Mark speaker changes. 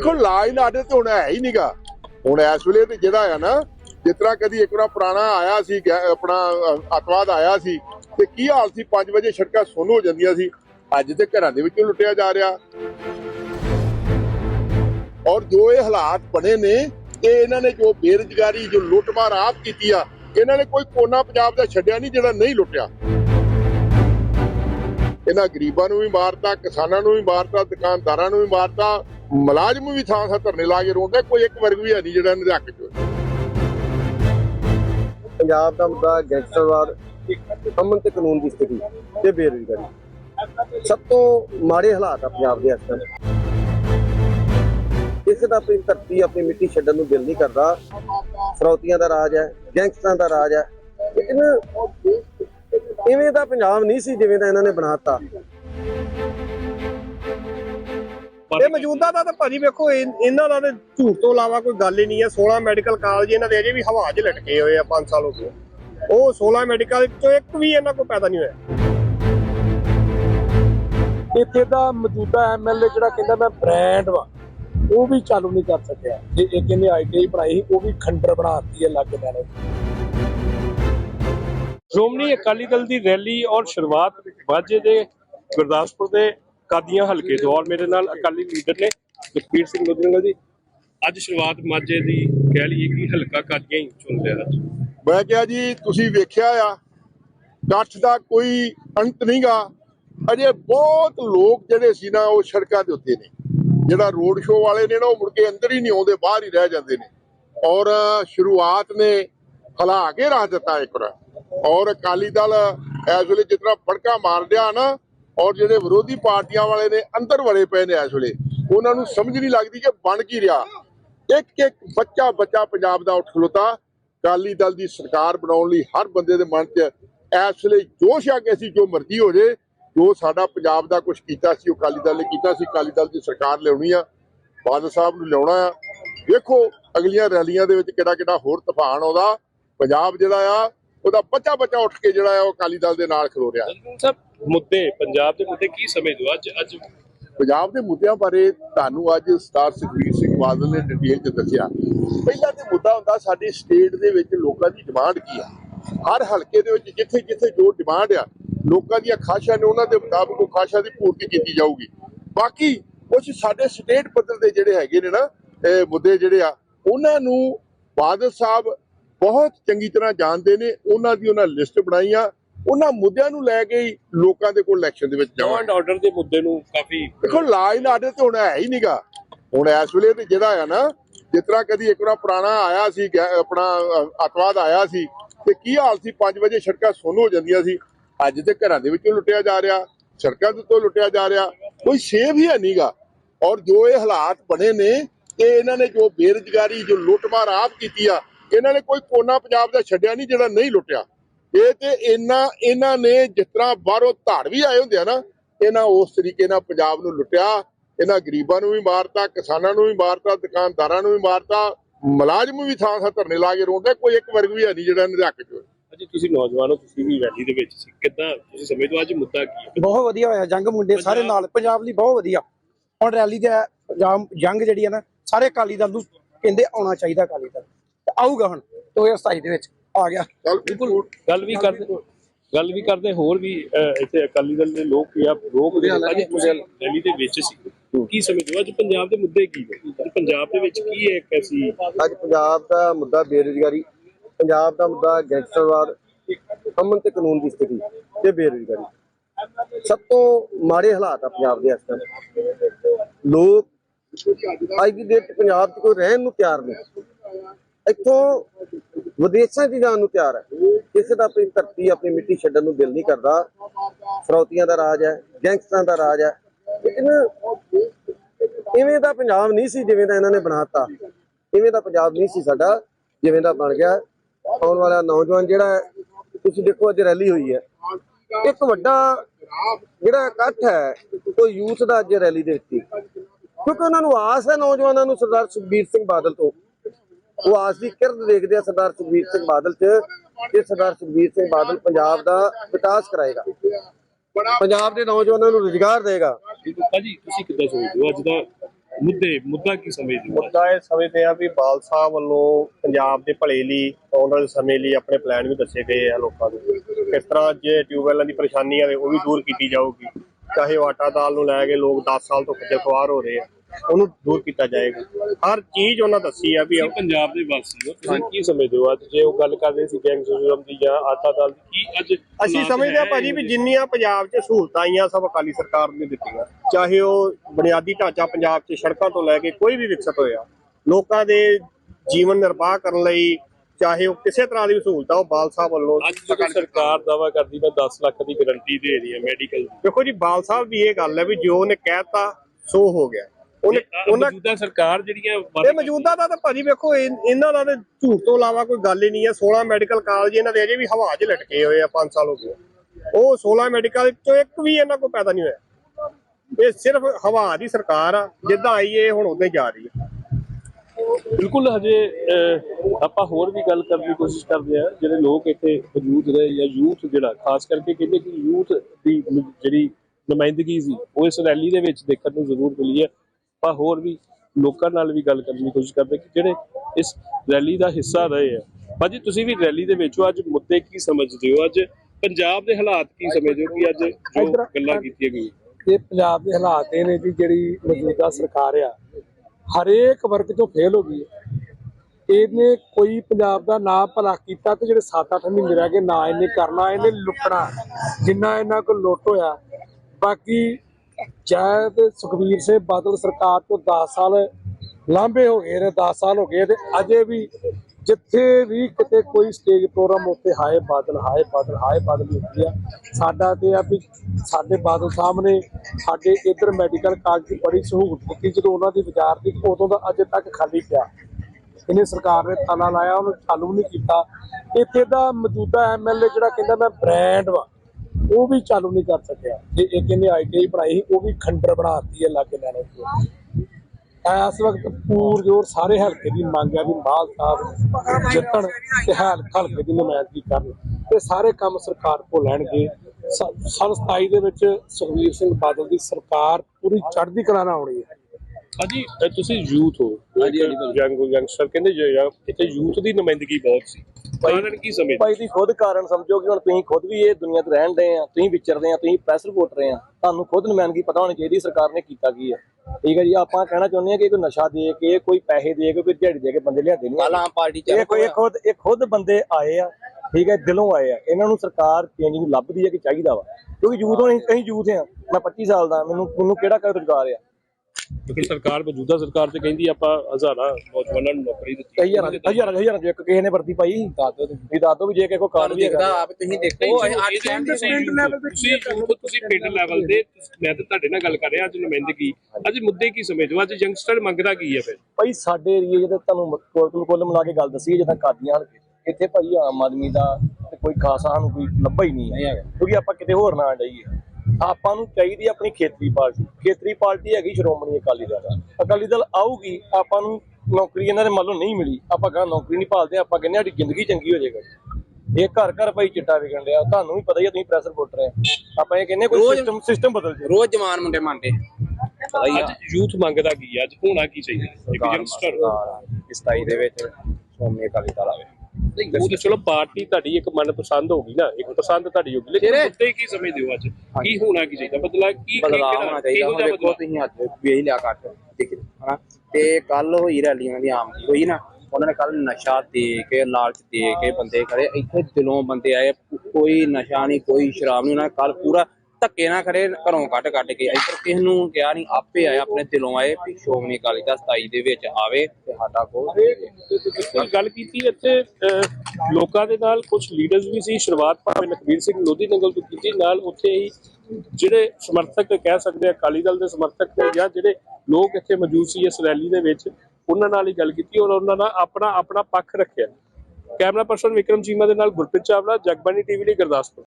Speaker 1: ਦੇਖੋ ਲਾਜ ਲਾਡੇ ਤੇ ਹੁਣ ਹੈ ਹੀ ਨਹੀਂਗਾ ਹੁਣ ਇਸ ਵੇਲੇ ਤੇ ਜਿਹੜਾ ਆ ਨਾ ਜਿਸ ਤਰ੍ਹਾਂ ਕਦੀ ਇੱਕ ਵਾਰ ਪੁਰਾਣਾ ਆਇਆ ਸੀ ਆਪਣਾ ਅ, ਆਇਆ ਸੀ ਤੇ ਕੀ ਹਾਲ ਸੀ? 5 ਵਜੇ ਸੜਕਾਂ ਸੁੰਨ ਹੋ ਜਾਂਦੀਆਂ ਸੀ। ਅੱਜ ਤੇ ਘਰਾਂ ਦੇ ਵਿੱਚੋਂ ਲੁੱਟਿਆ ਜਾ ਰਿਹਾ। ਔਰ ਜੋ ਇਹ ਹਾਲਾਤ ਬਣੇ ਨੇ ਇਹ ਇਹਨਾਂ ਨੇ ਜੋ ਬੇਰੁਜ਼ਗਾਰੀ ਜੋ ਲੁੱਟਮਾਰ ਆਪ ਕੀਤੀ ਆ ਇਹਨਾਂ ਨੇ ਕੋਈ ਕੋਨਾ ਪੰਜਾਬ ਦਾ ਛੱਡਿਆ ਨਹੀਂ ਜਿਹੜਾ ਨਹੀਂ ਲੁੱਟਿਆ। ਇਹਨਾਂ ਗਰੀਬਾਂ ਨੂੰ ਵੀ ਮਾਰਤਾ, ਕਿਸਾਨਾਂ ਨੂੰ ਵੀ ਮਾਰਤਾ, ਦੁਕਾਨਦਾਰਾਂ ਨੂੰ ਵੀ ਮਾਰਤਾ, ਮੁਲਾਜ਼ਮ ਵੀ ਥਾਂ ਥਾਂ ਧਰਨੇ ਲਾ ਕੇ ਰੋਂਦੇ, ਕੋਈ ਇੱਕ ਵਰਗ ਵੀ ਹੈ ਨਹੀਂ ਜਿਹੜਾ ਇਹਨਾਂ ਦੇ ਹੱਕ 'ਚ
Speaker 2: ਪੰਜਾਬ ਦਾ ਮੁੱਦਾ ਗੈਂਗਸਟਰਵਾਦ ਅਮਨ ਤੇ ਕਾਨੂੰਨ ਦੀ ਸਥਿਤੀ ਤੇ ਬੇਰੁਜ਼ਗਾਰੀ। ਸਭ ਤੋਂ ਮਾੜੇ ਹਾਲਾਤ ਆ ਪੰਜਾਬ ਦੇ ਇਸ ਟਾਈਮ ਕਿਸੇ ਦਾ ਆਪਣੀ ਧਰਤੀ, ਆਪਣੀ ਮਿੱਟੀ ਛੱਡਣ ਨੂੰ ਦਿਲ ਨਹੀਂ ਕਰਦਾ। ਫਰੌਤੀਆਂ ਦਾ ਰਾਜ ਹੈ, ਗੈਂਗਸਟਰਾਂ ਦਾ ਰਾਜ ਹੈ। ਲੇਕਿਨ ਇਵੇਂ ਦਾ ਪੰਜਾਬ ਨਹੀਂ ਸੀ ਜਿਵੇਂ ਦਾ ਇਹਨਾਂ ਨੇ ਬਣਾਤਾ।
Speaker 3: ਇਹ ਮੌਜੂਦਾ ਦਾ ਤਾਂ ਭਾਜੀ ਵੇਖੋ ਇਹ- ਇਹਨਾਂ ਦਾ ਤੇ ਝੂਠ ਤੋਂ ਇਲਾਵਾ ਕੋਈ ਗੱਲ ਹੀ ਨਹੀਂ ਹੈ। 16 ਮੈਡੀਕਲ ਕਾਲਜ ਇਹਨਾਂ ਦੇ ਅਜੇ ਵੀ ਹਵਾ 'ਚ ਲਟਕੇ ਹੋਏ ਆ 5 ਸਾਲ ਹੋ ਗਏ। ਉਹ 16 ਮੈਡੀਕਲ ਚੋਂ ਇੱਕ ਵੀ ਇਹਨਾਂ ਕੋਲ ਪੈਦਾ ਨਹੀਂ ਹੋਇਆ।
Speaker 4: ਇੱਥੇ ਦਾ ਮੌਜੂਦਾ ਐਮਐਲਏ ਜਿਹੜਾ ਕਹਿੰਦਾ ਮੈਂ ਬ੍ਰਾਂਡ ਵਾ ਉਹ ਵੀ ਚਾਲੂ ਨਹੀਂ ਕਰ ਸਕਿਆ। ਜੇ ਇਹ ਕਹਿੰਦੇ ਆਈਟੀਆਈ ਸੀ, ਉਹ ਵੀ ਖੰਡਰ ਬਣਾਤੀ ਹੈ ਲੱਗ ਜਾਣੇ।
Speaker 5: ਸ਼੍ਰੋਮਣੀ ਅਕਾਲੀ ਦਲ ਦੀ ਰੈਲੀ ਔਰ ਸ਼ੁਰੂਆਤ ਮਾਝੇ ਦੇ ਗੁਰਦਾਸਪੁਰ ਦੇ ਕਾਦੀਆਂ ਹਲਕੇ ਤੋਂ। ਔਰ ਮੇਰੇ ਨਾਲ ਅਕਾਲੀ ਲੀਡਰ ਨੇ ਜਸਪੀਰ ਸਿੰਘ ਲੁਧਿਆਣਾ ਜੀ। ਅੱਜ ਸ਼ੁਰੂਆਤ ਮਾਝੇ ਦੀ ਕਹਿ ਲਈਏ ਕਿ ਹਲਕਾ ਕਾਦੀਆਂ ਹੀ ਚੁਣ ਲਿਆ ਅੱਜ।
Speaker 1: ਮੈਂ ਕਿਹਾ ਜੀ, ਤੁਸੀਂ ਵੇਖਿਆ ਆ ਇਕੱਠ ਦਾ ਕੋਈ ਅੰਤ ਨਹੀਂਗਾ। ਅਜੇ ਬਹੁਤ ਲੋਕ ਜਿਹੜੇ ਸੀ ਨਾ, ਉਹ ਸੜਕਾਂ ਦੇ ਉੱਤੇ ਨੇ। ਜਿਹੜਾ ਰੋਡ ਸ਼ੋਅ ਵਾਲੇ ਨੇ ਨਾ, ਉਹ ਮੁੜ ਕੇ ਅੰਦਰ ਹੀ ਨਹੀਂ ਆਉਂਦੇ, ਬਾਹਰ ਹੀ ਰਹਿ ਜਾਂਦੇ ਨੇ। ਔਰ ਸ਼ੁਰੂਆਤ ਨੇ ਹਲਾ ਕੇ ਰੱਖ ਦਿੱਤਾ ਇੱਕ ਵਾਰ। ਔਰ ਅਕਾਲੀ ਦਲ ਇਸ ਵੇਲੇ ਜਿਤਨਾ ਫੜਕਾ ਮਾਰ ਰਿਹਾ ਨਾ, ਔਰ ਜਿਹੜੇ ਵਿਰੋਧੀ ਪਾਰਟੀਆਂ ਵਾਲੇ ਨੇ ਅੰਦਰ ਵੜੇ ਪਏ ਨੇ ਇਸ ਵੇਲੇ, ਉਹਨਾਂ ਨੂੰ ਸਮਝ ਨਹੀਂ ਲੱਗਦੀ ਕਿ ਬਣ ਕੀ ਰਿਹਾ। ਇੱਕ ਇੱਕ ਬੱਚਾ ਬੱਚਾ ਪੰਜਾਬ ਦਾ ਉੱਠ ਖਲੋਤਾ। ਅਕਾਲੀ ਦਲ ਦੀ ਸਰਕਾਰ ਬਣਾਉਣ ਲਈ ਹਰ ਬੰਦੇ ਦੇ ਮਨ 'ਚ ਇਸ ਵੇਲੇ ਜੋਸ਼ ਆ ਕੇ ਅਸੀਂ ਜੋ ਮਰਜ਼ੀ ਹੋ ਜੇ, ਜੋ ਸਾਡਾ ਪੰਜਾਬ ਦਾ ਕੁਝ ਕੀਤਾ ਸੀ, ਉਹ ਅਕਾਲੀ ਦਲ ਨੇ ਕੀਤਾ ਸੀ, ਅਕਾਲੀ ਦਲ ਦੀ ਸਰਕਾਰ ਲਿਆਉਣੀ ਆ, ਬਾਦਲ ਸਾਹਿਬ ਨੂੰ ਲਿਆਉਣਾ ਆ। ਵੇਖੋ ਅਗਲੀਆਂ ਰੈਲੀਆਂ ਦੇ ਵਿੱਚ ਕਿਹੜਾ ਕਿਹੜਾ ਹੋਰ ਤੂਫਾਨ ਆਉਂਦਾ। ਪੰਜਾਬ ਜਿਹੜਾ ਆ ਉਹਦਾ ਬੱਚਾ ਬੱਚਾ ਉੱਠ ਕੇ ਜਿਹੜਾ ਆ ਉਹ ਅਕਾਲੀ ਦਲ ਦੇ ਨਾਲ ਖਲੋ ਰਿਹਾ
Speaker 5: ਸਭ ਮੁੱਦੇ ਪੰਜਾਬ ਦੇ ਮੁੱਦੇ ਕੀ ਸਮਝਦੇ ਹੋ? ਅੱਜ ਅੱਜ
Speaker 1: ਪੰਜਾਬ ਦੇ ਮੁੱਦਿਆਂ ਬਾਰੇ ਤੁਹਾਨੂੰ ਅੱਜ ਸਟਾਰ ਸੁਖਬੀਰ ਸਿੰਘ ਬਾਦਲ ਨੇ ਡਿਟੇਲ ਚ ਦੱਸਿਆ। ਪਹਿਲਾ ਤੇ ਮੁੱਦਾ ਹੁੰਦਾ ਸਾਡੀ ਸਟੇਟ ਦੇ ਵਿੱਚ ਲੋਕਾਂ ਦੀ ਡਿਮਾਂਡ ਕੀ ਆ? ਹਰ ਹਲਕੇ ਦੇ ਵਿੱਚ ਜਿੱਥੇ ਜਿੱਥੇ ਜੋ ਡਿਮਾਂਡ ਆ ਲੋਕਾਂ ਦੀਆਂ ਖਾਸ਼ਾਂ ਨੇ ਉਹਨਾਂ ਦੇ ਮੁਤਾਬਕ ਉਹ ਖਾਸ਼ਾਂ ਦੀ ਪੂਰਤੀ ਕੀਤੀ ਜਾਊਗੀ। ਬਾਕੀ ਕੁਝ ਸਾਡੇ ਸਟੇਟ ਪੱਧਰ ਦੇ ਜਿਹੜੇ ਹੈਗੇ ਨੇ ਨਾ ਇਹ ਮੁੱਦੇ ਜਿਹੜੇ ਆ ਉਹਨਾਂ ਨੂੰ ਬਾਦਲ ਸਾਹਿਬ ਬਹੁਤ ਚੰਗੀ ਤਰ੍ਹਾਂ ਜਾਣਦੇ ਨੇ ਉਹਨਾਂ ਦੀ ਉਹਨਾਂ ਲਿਸਟ ਬਣਾਈ ਆ ਉਹਨਾਂ ਮੁੱਦਿਆਂ ਨੂੰ ਲੈ ਕੇ ਹੀ ਲੋਕਾਂ ਦੇ ਕੋਲ ਇਲੈਕਸ਼ਨ ਦੇ ਵਿੱਚ ਜਾਵਾਂਗੇ।
Speaker 5: ਐਂਡ ਆਰਡਰ ਦੇ ਮੁੱਦੇ ਨੂੰ ਕਾਫੀ
Speaker 1: ਦੇਖੋ ਲਾਜ ਲਾਡੇ ਤੇ ਹੁਣ ਹੈ ਹੀ ਨਹੀਂਗਾ ਹੁਣ ਇਸ ਵੇਲੇ ਤੇ ਜਿਹੜਾ ਆ ਨਾ ਤਰ੍ਹਾਂ ਕਦੀ ਇੱਕ ਵਾਰ ਪੁਰਾਣਾ ਆਇਆ ਸੀ ਆਪਣਾ ਅੱਤਵਾਦ ਆਇਆ ਸੀ ਤੇ ਕੀ ਹਾਲ ਸੀ? 5 ਵਜੇ ਸੜਕਾਂ ਸੁੰਨ ਹੋ ਜਾਂਦੀਆਂ ਸੀ। ਅੱਜ ਤੇ ਘਰਾਂ ਦੇ ਵਿੱਚੋਂ ਲੁੱਟਿਆ ਜਾ ਰਿਹਾ ਸੜਕਾਂ ਦੇ ਉੱਤੋਂ ਲੁੱਟਿਆ ਜਾ ਰਿਹਾ। ਕੋਈ ਸੇਵ ਹੀ ਹੈ ਨਹੀਂਗਾ ਔਰ ਜੋ ਇਹ ਹਾਲਾਤ ਬਣੇ ਨੇ ਇਹ ਇਹਨਾਂ ਨੇ ਜੋ ਬੇਰੁਜ਼ਗਾਰੀ ਜੋ ਲੁੱਟਮਾਰ ਆਪ ਕੀਤੀ ਆ ਇਹਨਾਂ ਨੇ ਕੋਈ ਕੋਨਾ ਪੰਜਾਬ ਦਾ ਛੱਡਿਆ ਨਹੀਂ ਜਿਹੜਾ ਨਹੀਂ ਲੁੱਟਿਆ। ਇਹ ਤੇ ਇਹਨਾਂ ਇਹਨਾਂ ਨੇ ਜਿਸ ਤਰ੍ਹਾਂ ਬਾਹਰੋਂ ਧਾੜ ਵੀ ਆਏ ਹੁੰਦੇ ਆ ਨਾ ਇਹਨਾਂ ਉਸ ਤਰੀਕੇ ਨਾਲ ਪੰਜਾਬ ਨੂੰ ਲੁੱਟਿਆ ਇਹਨਾਂ ਗਰੀਬਾਂ ਨੂੰ ਵੀ ਮਾਰਤਾ ਕਿਸਾਨਾਂ ਨੂੰ ਵੀ ਮਾਰਤਾ ਦੁਕਾਨਦਾਰਾਂ ਨੂੰ ਵੀ ਮਾਰਤਾ ਮੁਲਾਜ਼ਮ ਵੀ ਥਾਂ ਥਾਂ ਧਰਨੇ ਲਾ ਕੇ ਰੋਂਦੇ ਕੋਈ ਇੱਕ ਵਰਗ ਵੀ ਹੈ ਨਹੀਂ ਜਿਹੜਾ ਇਹਨਾਂ ਦੇ ਹੱਕ 'ਚ ਹੋਵੇ
Speaker 5: ਅੱਜ ਤੁਸੀਂ ਨੌਜਵਾਨੋ ਤੁਸੀਂ ਵੀ ਰੈਲੀ ਦੇ ਵਿੱਚ ਸੀ। ਕਿੱਦਾਂ ਤੁਸੀਂ ਸਮਝਦੇ ਹੋ ਅੱਜ ਮੁੱਦਾ ਕੀ ਹੈ?
Speaker 4: ਬਹੁਤ ਵਧੀਆ ਹੋਇਆ ਜੰਗ ਮੁੰਡੇ ਸਾਰੇ ਨਾਲ ਪੰਜਾਬ ਲਈ ਬਹੁਤ ਵਧੀਆ। ਹੁਣ ਰੈਲੀ ਦੇ ਜੰਗ ਜਿਹੜੀ ਹੈ ਨਾ ਸਾਰੇ ਅਕਾਲੀ ਦਲ ਨੂੰ ਕਹਿੰਦੇ ਆਉਣਾ ਚਾਹੀਦਾ ਅਕਾਲੀ ਦਲ। ਆਊਗਾ ਹੁਣ 2027 ਦੇ ਵਿੱਚ ਆ ਗਿਆ।
Speaker 5: ਬਿਲਕੁਲ। ਗੱਲ ਵੀ ਕਰਦੇ ਗੱਲ ਵੀ ਕਰਦੇ ਹੋਰ ਵੀ ਇੱਥੇ ਅਕਾਲੀ ਦਲ ਦੇ ਲੋਕ ਜਾਂ ਲੋਕ ਦੇ ਅੱਜ ਰੈਲੀ ਦੇ ਵਿੱਚ ਸੀ ਕੀ ਸਮਝਦੇ ਹੋ? ਅੱਜ ਪੰਜਾਬ ਦੇ ਮੁੱਦੇ ਕੀ ਨੇ? ਪੰਜਾਬ ਦੇ ਵਿੱਚ ਕੀ ਹੈ ਇੱਕ ਐਸੀ
Speaker 2: ਅੱਜ ਪੰਜਾਬ ਦਾ ਮੁੱਦਾ ਬੇਰੁਜ਼ਗਾਰੀ ਪੰਜਾਬ ਦਾ ਮੁੱਦਾ ਗੈਂਗਸਟਰਵਾਦ ਅਮਨ ਤੇ ਕਾਨੂੰਨ ਦੀ ਸਥਿਤੀ ਤੇ ਬੇਰੁਜ਼ਗਾਰੀ। ਸਭ ਤੋਂ ਮਾੜੇ ਹਾਲਾਤ ਆ ਪੰਜਾਬ ਦੇ ਇਸ ਟਾਈਮ ਲੋਕ ਅੱਜ ਦੀ ਡੇਟ 'ਚ ਪੰਜਾਬ 'ਚ ਕੋਈ ਰਹਿਣ ਨੂੰ ਤਿਆਰ ਨਹੀਂ। ਇੱਥੋਂ ਵਿਦੇਸ਼ਾਂ 'ਚ ਜਾਣ ਨੂੰ ਤਿਆਰ ਹੈ। ਕਿਸੇ ਦਾ ਆਪਣੀ ਧਰਤੀ ਆਪਣੀ ਮਿੱਟੀ ਛੱਡਣ ਨੂੰ ਦਿਲ ਨਹੀਂ ਕਰਦਾ। ਫਰੌਤੀਆਂ ਦਾ ਰਾਜ ਹੈ, ਗੈਂਗਸਟਰਾਂ ਦਾ ਰਾਜ ਹੈ। ਲੇਕਿਨ ਇਵੇਂ ਦਾ ਪੰਜਾਬ ਨਹੀਂ ਸੀ ਜਿਵੇਂ ਦਾ ਇਹਨਾਂ ਨੇ ਬਣਾਤਾ। ਇਵੇਂ ਦਾ ਪੰਜਾਬ ਨਹੀਂ ਸੀ ਸਾਡਾ ਜਿਵੇਂ ਦਾ ਬਣ ਗਿਆ। ਆਉਣ ਵਾਲਾ ਨੌਜਵਾਨ ਜਿਹੜਾ ਤੁਸੀਂ ਦੇਖੋ ਅੱਜ ਰੈਲੀ ਹੋਈ ਹੈ। ਇੱਕ ਵੱਡਾ ਜਿਹੜਾ ਇਕੱਠ ਹੈ, ਉਹ ਯੂਥ ਦਾ ਅੱਜ ਰੈਲੀ ਦੇ ਵਿੱਚ ਕਿਉਂਕਿ ਉਹਨਾਂ ਨੂੰ ਆਸ ਹੈ ਨੌਜਵਾਨਾਂ ਨੂੰ ਸਰਦਾਰ ਸੁਖਬੀਰ ਸਿੰਘ ਬਾਦਲ ਤੋਂ। ਉਹ ਆਸ ਦੀ ਕਿਰਤ ਦੇਖਦੇ ਆ ਸਰਦਾਰ ਸੁਖਬੀਰ ਸਿੰਘ ਬਾਦਲ 'ਚ ਕਿ ਸਰਦਾਰ ਸੁਖਬੀਰ ਸਿੰਘ ਬਾਦਲ ਪੰਜਾਬ ਦਾ ਵਿਕਾਸ ਕਰਾਏਗਾ। ਪੰਜਾਬ ਦੇ ਨੌਜਵਾਨਾਂ ਨੂੰ ਰੁਜ਼ਗਾਰ ਦੇਗਾ।
Speaker 5: ਭਾਜੀ ਤੁਸੀਂ ਕਿੱਦਾਂ ਸੋਚਦੇ ਹੋ? ਅੱਜ ਦਾ ਮੁੱਦੇ ਮੁੱਦਾ ਕੀ ਸਮਝਦੇ ਹੋ?
Speaker 3: ਮੁੱਦਾ ਇਹ ਸਮਝਦੇ ਆ ਵੀ ਬਾਲ ਸਾਹਿਬ ਵੱਲੋਂ ਪੰਜਾਬ ਦੇ ਭਲੇ ਲਈ ਆਉਣ ਵਾਲੇ ਸਮੇਂ ਲਈ ਆਪਣੇ ਪਲਾਨ ਵੀ ਦੱਸੇ ਗਏ ਆ ਲੋਕਾਂ ਨੂੰ ਕਿਸ ਤਰ੍ਹਾਂ ਜੇ ਟਿਊਬਵੈੱਲਾਂ ਦੀ ਪਰੇਸ਼ਾਨੀ ਆਵੇ ਉਹ ਵੀ ਦੂਰ ਕੀਤੀ ਜਾਊਗੀ। ਚਾਹੇ ਆਟਾ ਦਾਲ ਨੂੰ ਲੈ ਕੇ ਲੋਕ 10 ਸਾਲ ਤੋਂ ਖੱਜਲ ਖੁਆਰ ਹੋ ਰਹੇ ਆ। ਉਹਨੂੰ ਦੂਰ ਕੀਤਾ ਜਾਏਗਾ। ਹਰ ਚੀਜ਼ ਉਹਨਾਂ ਦੱਸੀ ਆ ਵੀ
Speaker 5: ਤੁਸੀਂ ਪੰਜਾਬ ਦੇ ਵਾਸੀ ਹੋ ਤੁਸੀਂ ਕੀ ਸਮਝਦੇ ਹੋ ਅੱਜ ਜੇ ਉਹ ਗੱਲ ਕਰ ਰਹੇ ਸੀ ਗੈਂਗਸਟਰਿਜ਼ਮ ਦੀ ਜਾਂ ਆਟਾ ਦਾਲ ਦੀ ਕੀ ਅੱਜ
Speaker 3: ਅਸੀਂ ਸਮਝਦੇ ਆ ਭਾਜੀ ਵੀ ਜਿੰਨੀਆਂ ਪੰਜਾਬ 'ਚ ਸਹੂਲਤਾਂ ਆਈਆਂ ਸਭ ਅਕਾਲੀ ਸਰਕਾਰ ਨੇ ਦਿੱਤੀਆਂ। ਚਾਹੇ ਉਹ ਬੁਨਿਆਦੀ ਢਾਂਚਾ ਪੰਜਾਬ 'ਚ ਸੜਕਾਂ ਤੋਂ ਲੈ ਕੇ ਕੋਈ ਵੀ ਵਿਕਸਿਤ ਹੋਇਆ ਲੋਕਾਂ ਦੇ ਜੀਵਨ ਨਿਰਵਾਹ ਕਰਨ ਲਈ ਚਾਹੇ ਉਹ ਕਿਸੇ ਤਰ੍ਹਾਂ ਦੀ ਵੀ ਸਹੂਲਤ ਆ ਉਹ ਬਾਲ ਸਾਹਿਬ ਵੱਲੋਂ
Speaker 5: ਅੱਜ ਜਦੋਂ ਸਰਕਾਰ ਦਾਵਾ ਕਰਦੀ ਮੈਂ 10 ਲੱਖ ਦੀ ਗਾਰੰਟੀ ਦੇ ਰਹੀ ਹੈ ਮੈਡੀਕਲ
Speaker 3: ਦੇਖੋ ਜੀ ਬਾਲ ਸਾਹਿਬ ਦੀ ਇਹ ਗੱਲ ਹੈ ਵੀ ਜੋ ਉਹਨੇ ਕਹਿਤਾ ਸੋ ਹੋ ਗਿਆ। ਉਹਨੇ
Speaker 5: ਮੌਜੂਦਾ ਸਰਕਾਰ ਜਿਹੜੀਆਂ
Speaker 3: ਇਹ ਮੌਜੂਦਾ ਦਾ ਤਾਂ ਭਾਜੀ ਵੇਖੋ ਇਹ- ਇਹਨਾਂ ਦਾ ਤੇ ਝੂਠ ਤੋਂ ਇਲਾਵਾ ਕੋਈ ਗੱਲ ਹੀ ਨਹੀਂ ਹੈ। 16 ਮੈਡੀਕਲ ਕਾਲਜ ਇਹਨਾਂ ਦੇ ਅਜੇ ਵੀ ਹਵਾ 'ਚ ਲਟਕੇ ਹੋਏ ਆ 5 ਸਾਲ ਹੋ ਗਏ ਉਹ 16 ਮੈਡੀਕਲ ਚੋਂ ਇੱਕ ਵੀ ਇਹਨਾਂ ਕੋਲ ਪੈਦਾ ਨਹੀਂ ਹੋਇਆ। ਇਹ ਸਿਰਫ ਹਵਾ ਦੀ ਸਰਕਾਰ ਆ ਜਿੱਦਾਂ ਆਈ ਇਹ ਹੁਣ ਉਦਾਂ ਹੀ ਜਾ ਰਹੀ ਹੈ
Speaker 5: ਬਿਲਕੁਲ ਹਜੇ ਆਪਾਂ ਹੋਰ ਵੀ ਗੱਲ ਕਰਨ ਦੀ ਕੋਸ਼ਿਸ਼ ਕਰਦੇ ਆ ਜਿਹੜੇ ਲੋਕ ਇੱਥੇ ਮੌਜੂਦ ਰਹੇ ਜਾਂ ਯੂਥ ਜਿਹੜਾ ਖਾਸ ਕਰਕੇ ਕਹਿੰਦੇ ਕਿ ਯੂਥ ਦੀ ਜਿਹੜੀ ਨੁਮਾਇੰਦਗੀ ਸੀ ਉਹ ਇਸ ਰੈਲੀ ਦੇ ਵਿੱਚ ਦੇਖਣ ਨੂੰ ਜ਼ਰੂਰ ਮਿਲੀ ਹੈ। ਆਪਾਂ ਹੋਰ ਵੀ ਲੋਕਾਂ ਨਾਲ ਵੀ ਗੱਲ ਕਰਨ ਦੀ ਕੋਸ਼ਿਸ਼ ਕਰਦੇ ਕਿ ਜਿਹੜੇ ਇਸ ਰੈਲੀ ਦਾ ਹਿੱਸਾ ਰਹੇ ਆ। ਭਾਜੀ ਤੁਸੀਂ ਵੀ ਰੈਲੀ ਦੇ ਵਿੱਚ ਅੱਜ ਮੁੱਦੇ ਕੀ ਸਮਝਦੇ ਹੋ? ਅੱਜ ਪੰਜਾਬ ਦੇ ਹਾਲਾਤ ਕੀ ਸਮਝਦੇ ਹੋ ਕਿ ਅੱਜ ਜੋ ਗੱਲਾਂ ਕੀਤੀਆਂ ਗਈਆਂ?
Speaker 6: ਇਹ ਪੰਜਾਬ ਦੇ ਹਾਲਾਤ ਇਹ ਨੇ ਜੀ ਜਿਹੜੀ ਮੌਜੂਦਾ ਸਰਕਾਰ ਆ ਹਰੇਕ ਵਰਗ ਤੋਂ ਫੇਲ ਹੋ ਗਈ ਹੈ। ਇਹਨੇ ਕੋਈ ਪੰਜਾਬ ਦਾ ਨਾ ਭਲਾ ਕੀਤਾ ਤੇ ਜਿਹੜੇ 7-8 ਮਹੀਨੇ ਰਹਿ ਗਏ ਨਾ ਇਹਨੇ ਕਰਨਾ ਇਹਨੇ ਲੁੱਟਣਾ ਜਿੰਨਾ ਇਹਨਾਂ ਕੋਲ ਲੁੱਟ ਹੋਇਆ। ਬਾਕੀ ਜੈਦ ਸੁਖਬੀਰ ਸਿੰਘ ਬਾਦਲ ਸਰਕਾਰ ਤੋਂ 10 ਸਾਲ ਲਾਂਭੇ ਹੋ ਗਏ ਨੇ 10 ਸਾਲ ਹੋ ਗਏ ਤੇ ਅਜੇ ਵੀ ਜਿੱਥੇ ਵੀ ਕਿਤੇ ਕੋਈ ਸਟੇਜ ਪ੍ਰੋਗਰਾਮ ਉੱਤੇ ਹਾਏ ਬਾਦਲ ਹਾਏ ਬਾਦਲ ਹਾਏ ਬਾਦਲ ਹੁੰਦੀ ਆ। ਸਾਡਾ ਤੇ ਆ ਵੀ ਸਾਡੇ ਬਾਦਲ ਸਾਹਿਬ ਨੇ ਸਾਡੇ ਇੱਧਰ ਮੈਡੀਕਲ ਕਾਲਜ ਦੀ ਬੜੀ ਸਹੂਲਤ ਦਿੱਤੀ, ਜਦੋਂ ਉਹਨਾਂ ਦੀ ਵਿਚਾਰ ਦੀ ਉਦੋਂ ਦਾ ਅਜੇ ਤੱਕ ਖਾਲੀ ਪਿਆ। ਇਹਨੇ ਸਰਕਾਰ ਨੇ ਤਾਲਾ ਲਾਇਆ, ਉਹਨੂੰ ਚਾਲੂ ਨਹੀਂ ਕੀਤਾ। ਇੱਥੇ ਦਾ ਮੌਜੂਦਾ ਐਮਐਲਏ ਜਿਹੜਾ ਕਹਿੰਦਾ ਮੈਂ ਬ੍ਰਾਂਡ ਵਾ। ਉਹ ਵੀ ਚਾਲੂ ਨਹੀਂ ਕਰ ਸਕਿਆ। ਜੇ ਇਹ ਕਹਿੰਦੇ ਆਈਟੀਆਈ ਬਣਾਈ ਸੀ, ਉਹ ਵੀ ਖੰਡਰ ਬਣਾਤੀ ਹੈ ਲਾਗੇ ਲੈਣੇ ਇਸ ਵਕਤ ਪੂਰ ਜੋਰ ਸਾਰੇ ਹਲਕੇ ਦੀ ਮੰਗ ਹੈ ਵੀ ਮਾਲ ਸਾਹਿਬ ਜਿੱਤਣ ਤੇ ਹਲ ਹਲਕੇ ਦੀ ਨੁਮਾਇੰਦਗੀ ਕਰਨ ਤੇ ਸਾਰੇ ਕੰਮ ਸਰਕਾਰ ਕੋਲ ਲੈਣਗੇ। ਸੰਨ 27 ਦੇ ਵਿੱਚ ਸੁਖਬੀਰ ਸਿੰਘ ਬਾਦਲ ਦੀ ਸਰਕਾਰ ਪੂਰੀ ਚੜ੍ਹਦੀ ਕਲਾ ਨਾਲ ਆਉਣੀ ਹੈ।
Speaker 5: ਹਾਂਜੀ ਤੁਸੀਂ ਯੂਥ ਹੋ। ਯੰਗ ਯੰਗਸਟਰ ਕਹਿੰਦੇ ਇੱਥੇ ਯੂਥ ਦੀ ਨੁਮਾਇੰਦਗੀ ਬਹੁਤ ਸੀ। ਕਾਰਨ ਕੀ ਸਮਝਦੇ?
Speaker 7: ਭਾਈ ਦੀ ਖੁਦ ਕਾਰਨ ਸਮਝੋ ਕਿ ਹੁਣ ਤੁਸੀਂ ਖੁਦ ਵੀ ਇਹ ਦੁਨੀਆ ਤੇ ਰਹਿਣ ਦੇ ਆ ਤੁਸੀਂ ਵਿਚਰਦੇ ਆ ਤੁਸੀਂ ਪ੍ਰੈਸ ਰਿਪੋਰਟਰ ਆ। ਤੁਹਾਨੂੰ ਖੁਦ ਨੁਮਾਇੰਦਗੀ ਪਤਾ ਹੋਣੀ ਚਾਹੀਦੀ ਸਰਕਾਰ ਨੇ ਕੀਤਾ ਕੀ ਹੈ ਠੀਕ ਹੈ ਜੀ ਆਪਾਂ ਕਹਿਣਾ ਚਾਹੁੰਦੇ ਆ ਕਿ ਕੋਈ ਨਸ਼ਾ ਦੇ ਕੇ ਕੋਈ ਪੈਸੇ ਦੇ ਕੇ ਕੋਈ ਦਿਹਾੜੀ ਦੇ ਕੇ ਬੰਦੇ ਲਿਆਦੇ ਨਹੀਂ
Speaker 8: ਕੱਲ ਆਮ ਪਾਰਟੀ ਚ
Speaker 7: ਇਹ ਕੋਈ ਇਹ ਖੁਦ ਇਹ ਖੁਦ ਬੰਦੇ ਆਏ ਆ ਠੀਕ ਹੈ ਦਿਲੋਂ ਆਏ ਆ। ਇਹਨਾਂ ਨੂੰ ਸਰਕਾਰ ਚੇਂਜਿੰਗ ਲੱਭਦੀ ਹੈ ਕਿ ਚਾਹੀਦਾ ਵਾ। ਕਿਉਂਕਿ ਯੂਥ ਹੁਣ ਅਸੀਂ ਯੂਥ ਆ। ਮੈਂ 25 ਸਾਲ ਦਾ ਮੈਨੂੰ ਮੈਨੂੰ ਕਿਹੜਾ ਕੋਈ ਰੁਜ਼ਗਾਰ ਆ?
Speaker 5: ਲੇਕਿਨ ਸਰਕਾਰ ਮੌਜੂਦਾ ਸਰਕਾਰ ਤੇ ਕਹਿੰਦੀ ਆਪਾਂ ਹਜ਼ਾਰਾਂ ਨੌਜਵਾਨਾਂ ਨੂੰ ਨੌਕਰੀ ਦਿੱਤੀ
Speaker 7: ਹਜ਼ਾਰਾਂ ਹਜ਼ਾਰਾਂ ਹਜ਼ਾਰਾਂ ਜੋ ਇੱਕ ਕਿਸੇ ਨੇ ਵਰਦੀ ਪਾਈ ਦੱਸ ਦਿਓ ਤੁਸੀਂ। ਦੱਸ ਦਿਓ ਵੀ ਜੇ ਕਿਸੇ ਕੋ ਕਾਰ ਵੀ
Speaker 8: ਦਿਖਦਾ
Speaker 7: ਹੈਗਾ
Speaker 8: ਆਪ ਤੁਸੀਂ ਦੇਖੋ ਅੱਜ ਕਹਿਣ ਦੀ
Speaker 5: ਤੁਸੀਂ ਤੁਸੀਂ ਤੁਸੀਂ ਪਿੰਡ ਲੈਵਲ ਦੇ ਮੈਂ ਤਾਂ ਤੁਹਾਡੇ ਨਾਲ ਗੱਲ ਕਰ ਰਿਹਾ ਅੱਜ ਨੁਮਾਇੰਦਗੀ। ਅੱਜ ਮੁੱਦੇ ਕੀ ਸਮਝਦੇ ਹੋ ਅੱਜ ਯੰਗਸਟਰ ਮੰਗਦਾ ਕੀ ਹੈ ਫਿਰ?
Speaker 7: ਭਾਈ ਸਾਡੇ ਏਰੀਏ ਜਿਹਦੇ ਤੁਹਾਨੂੰ ਕੋਲ ਕੋਲ ਮਿਲਾ ਕੇ ਗੱਲ ਦੱਸੀ ਜਿੱਦਾਂ ਕਾਦੀਆਂ ਹਲਕੇ ਇੱਥੇ ਭਾਈ ਆਮ ਆਦਮੀ ਦਾ ਤੇ ਕੋਈ ਖਾਸ ਸਾਨੂੰ ਕੋਈ ਲੱਭਾ ਹੀ ਨਹੀਂ ਹੈ। ਕਿਉਂਕਿ ਆਪਾਂ ਕਿਤੇ ਹੋਰ ਨਾ ਜਾਈਏ। ਆਪਾਂ ਨੂੰ ਚਾਹੀਦੀ ਆਪਣੀ ਖੇਤਰੀ ਪਾਰਟੀ। ਖੇਤਰੀ ਪਾਰਟੀ ਹੈਗੀ ਸ਼੍ਰੋਮਣੀ ਅਕਾਲੀ ਦਲ ਅਕਾਲੀ ਦਲ ਆਊਗੀ ਆਪਾਂ ਨੂੰ ਨੌਕਰੀ ਇਹਨਾਂ ਦੇ ਮੰਨੋਂ ਨਹੀਂ ਮਿਲੀ। ਆਪਾਂ ਕਹਾਂ ਨੌਕਰੀ ਨਹੀਂ ਭਾਲਦੇ ਆਪਾਂ ਕਹਿੰਦੇ ਸਾਡੀ ਜ਼ਿੰਦਗੀ ਚੰਗੀ ਹੋ ਜਾਏਗਾ। ਇਹ ਘਰ ਘਰ ਭਾਈ ਚਿੱਟਾ ਵਿਕਣ ਡਿਆ। ਤੁਹਾਨੂੰ ਵੀ ਪਤਾ ਹੀ ਆ ਤੁਸੀਂ ਪ੍ਰੈਸ ਰਿਪੋਰਟਰ ਆ। ਆਪਾਂ ਇਹ ਕਹਿੰਦੇ ਕੋਈ ਸਿਸਟਮ ਸਿਸਟਮ ਬਦਲ ਜਾਏ
Speaker 8: ਰੋਜ਼ ਜਵਾਨ ਮੁੰਡੇ ਮੰਨਦੇ।
Speaker 5: ਅੱਜ ਯੂਥ ਮੰਗਦਾ ਕੀ ਹੈ ਅੱਜ ਹੋਣਾ ਕੀ ਚਾਹੀਦਾ? ਇੱਕ ਯੰਗਸਟਰ
Speaker 8: ਇਸ 27 ਦੇ ਵਿੱਚ ਸ਼੍ਰੋਮਣੀ ਅਕਾਲੀ ਦਲ ਆਵੇ।
Speaker 5: ਉਹ ਤਾਂ ਚਲੋ ਪਾਰਟੀ ਤੁਹਾਡੀ ਇੱਕ ਮਨਪਸੰਦ ਹੋਗੀ ਨਾ ਇੱਕ ਪਸੰਦ ਤੁਹਾਡੀ ਹੋਗੀ ਲੇਕਿਨ ਮੁੱਦੇ ਕੀ ਸਮਝਦੇ ਹੋ ਅੱਜ? ਕੀ ਹੋਣਾ ਕੀ ਚਾਹੀਦਾ? ਬਦਲਾ ਕੀ
Speaker 8: ਬਦਲਾਅ ਹੋਣਾ ਚਾਹੀਦਾ ਦੇਖੋ? ਤੁਸੀਂ ਅੱਜ ਵੇਖ ਲਿਆ ਕੱਟ ਦਿਖ ਹਨਾ? ਤੇ ਕੱਲ ਹੋਈ ਰੈਲੀ ਉਹਨਾਂ ਦੀ ਆਮ ਦੀ ਹੋਈ ਨਾ ਉਹਨਾਂ ਨੇ ਕੱਲ ਨਸ਼ਾ ਦੇ ਕੇ ਲਾਲਚ ਦੇ ਕੇ ਬੰਦੇ ਖੜੇ ਇੱਥੇ ਦਿਲੋਂ ਬੰਦੇ ਆਏ ਕੋਈ ਨਸ਼ਾ ਨਹੀਂ ਕੋਈ ਸ਼ਰਾਬ ਨਹੀਂ ਉਹਨਾਂ ਨੇ ਕੱਲ ਪੂਰਾ ਧੱਕੇ ਨਾ ਖੜੇ ਘਰੋਂ ਕੱਢ ਕੱਢ ਕੇ ਇੱਧਰ ਕਿਸ ਨੂੰ ਕਿਹਾ ਨਹੀਂ ਆਪੇ ਆਏ ਆਪਣੇ ਦਿਲੋਂ ਆਏ ਵੀ ਸ਼ੋਮਨੀ ਅਕਾਲੀ ਦਾ 27 ਦੇ ਵਿੱਚ ਆਵੇ ਤੇ ਸਾਡਾ ਕੋਲ
Speaker 5: ਬਿਲਕੁਲ ਗੱਲ ਕੀਤੀ ਇੱਥੇ ਅਹ, ਲੋਕਾਂ ਦੇ ਨਾਲ ਕੁਝ ਲੀਡਰਸ ਵੀ ਸੀ ਸ਼ੁਰੂਆਤ ਭਾਵੇਂ ਲਖਬੀਰ ਸਿੰਘ ਲੋਧੀ ਨੰਗਲ ਤੋਂ ਕੀਤੀ ਨਾਲ ਉੱਥੇ ਹੀ ਜਿਹੜੇ ਸਮਰਥਕ ਕਹਿ ਸਕਦੇ ਆ ਅਕਾਲੀ ਦਲ ਦੇ ਸਮਰਥਕ ਨੇ ਜਾਂ ਜਿਹੜੇ ਲੋਕ ਇੱਥੇ ਮੌਜੂਦ ਸੀ ਇਸ ਰੈਲੀ ਦੇ ਵਿੱਚ ਉਹਨਾਂ ਨਾਲ ਹੀ ਗੱਲ ਕੀਤੀ ਔਰ ਉਹਨਾਂ ਨਾਲ ਆਪਣਾ ਆਪਣਾ ਪੱਖ ਰੱਖਿਆ। ਕੈਮਰਾ ਪਰਸਨ ਵਿਕਰਮ ਚੀਮਾ ਦੇ ਨਾਲ ਗੁਰਪ੍ਰੀਤ ਚਾਵਲਾ ਜਗਬਾਨੀ ਟੀਵੀ ਲਈ ਗੁਰਦਾਸਪੁਰ।